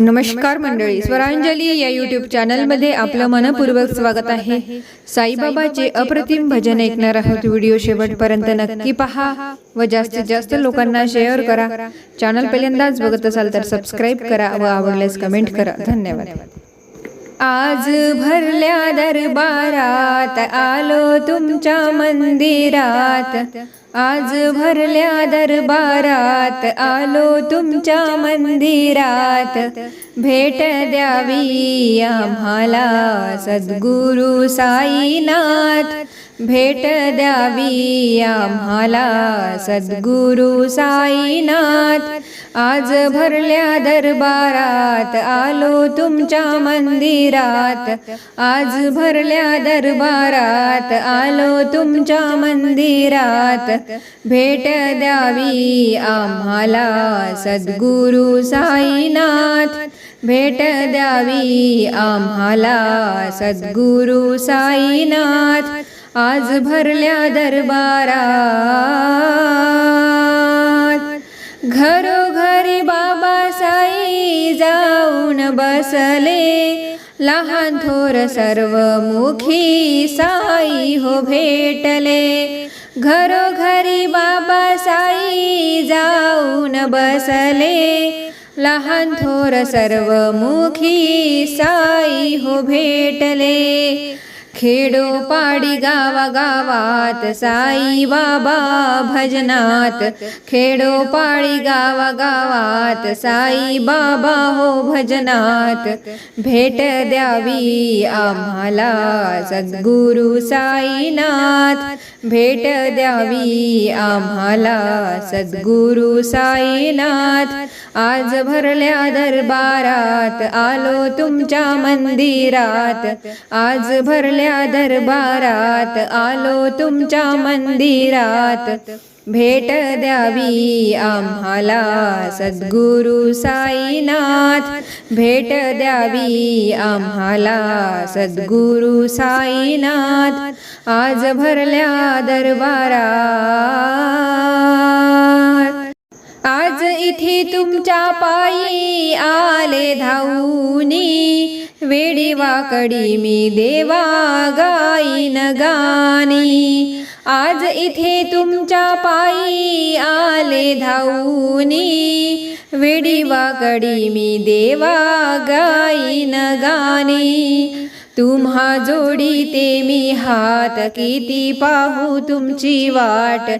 नमस्कार मंडळी स्वरांजली या युट्यूब चॅनलमध्ये आपलं मनपूर्वक स्वागत आहे. साईबाबाचे अप्रतिम भजन ऐकणार आहोत व्हिडिओ शेवटपर्यंत नक्की पहा व जास्तीत जास्त लोकांना शेअर करा. चॅनल पहिल्यांदाच बघत असाल तर सबस्क्राईब करा व आवडल्यास कमेंट करा. धन्यवाद. आज भरल्या दरबारात आलो तुमच्या मंदिरात. आज भरल्या दरबारात आलो तुमच्या मंदिरात. भेट द्यावी आम्हाला सद्गुरु साईनाथ. भेट द्यावी आम्हाला सद्गुरु साईनाथ. आज भरल्या दरबारात आलो तुमच्या मंदिरात. आज भरल्या दरबारात आलो तुमच्या मंदिरात. भेट द्यावी आम्हाला सद्गुरु साईनाथ. भेट द्यावी आम्हाला सद्गुरु साईनाथ. आज भरल्या दरबारात घरोघरी बाबासाई जाऊन बसले. लहान थोर सर्व मुखी साई हो भेटले. घरोघरी बाबा साई जाऊन बसले. लहान थोर सर्व मुखी साई हो भेटले. खेडोपाडी गावागावात साई बाबा भजनात खेडोपाडी गावागावात साई बाबा हो भजनात भेट द्यावी आम्हाला सद्गुरु साईनाथ. भेट द्यावी आम्हाला सद्गुरु साईनाथ. आज भरल्या दरबारात आलो तुमच्या मंदिरात. आज भरल्या दरबारात आलो तुमच्या मंदिरात. भेट द्यावी आम्हाला सद्गुरु साईनाथ. भेट द्यावी आम्हाला सद्गुरु साईनाथ. आज भरल्या दरबारात. आज इथे तुमच्या पायी आले धावूनी. वेडी वाकडी मी देवा गाईन गाणी आज इथे तुमच्या पायी आले धावूनी. वेडी वाकडी मी देवा गाईन गाणी तुम्हा जोडी ते मी हात किती पाहू तुमची वाट.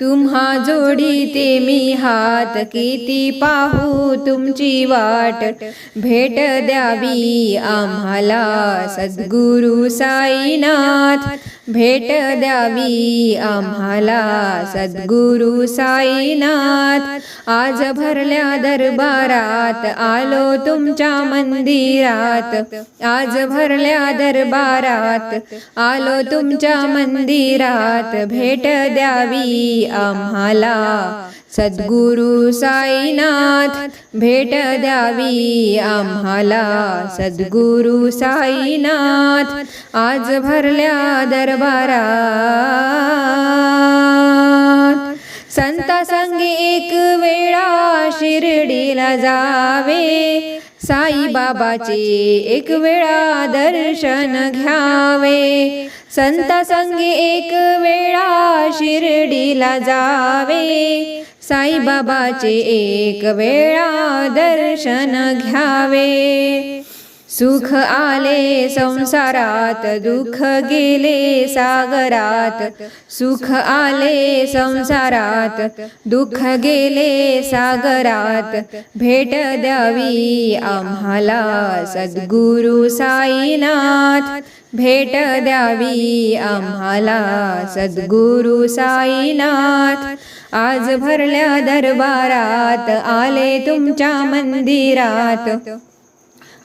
तुम्हा जोडी ते मी हात किती पाहू तुमची वाट. भेट द्यावी आम्हाला सद्गुरु साईनाथ. भेट द्यावी आम्हाला सद्गुरु साईनाथ. आज भरल्या दरबारात आलो तुमच्या मंदिरात. आज भरल्या दरबारात आलो तुमच्या मंदिरात भेट द्यावी आम्हाला. सद्गुरु साईनाथ भेट द्यावी आम्हाला. सद्गुरु साईनाथ आज भरल्या दरबारात. संता संगी एक वेळा शिर्डीला जावे. साईबाबाचे एक वेळा दर्शन घ्यावे. संत संगी एक वेळा शिर्डीला जावे. साईबाबाचे एक वेळा दर्शन घ्यावे. सुख आले संसारात दुःख गेले सागरात. सुख आले संसारात दुःख गेले सागरात. भेट द्यावी आम्हाला सद्गुरु साईनाथ. भेट द्यावी आम्हाला सद्गुरु साईनाथ. आज भरल्या दरबारात आले तुमच्या मंदिरात.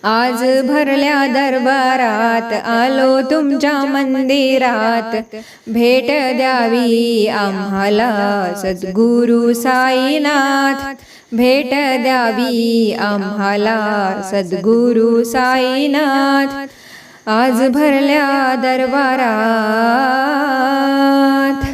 आज भरल्या दरबारात आलो तुमच्या मंदिरात. भेट द्यावी आम्हाला सद्गुरु साईनाथ. भेट द्यावी आम्हाला सद्गुरु साईनाथ. आज भरल्या दरबारात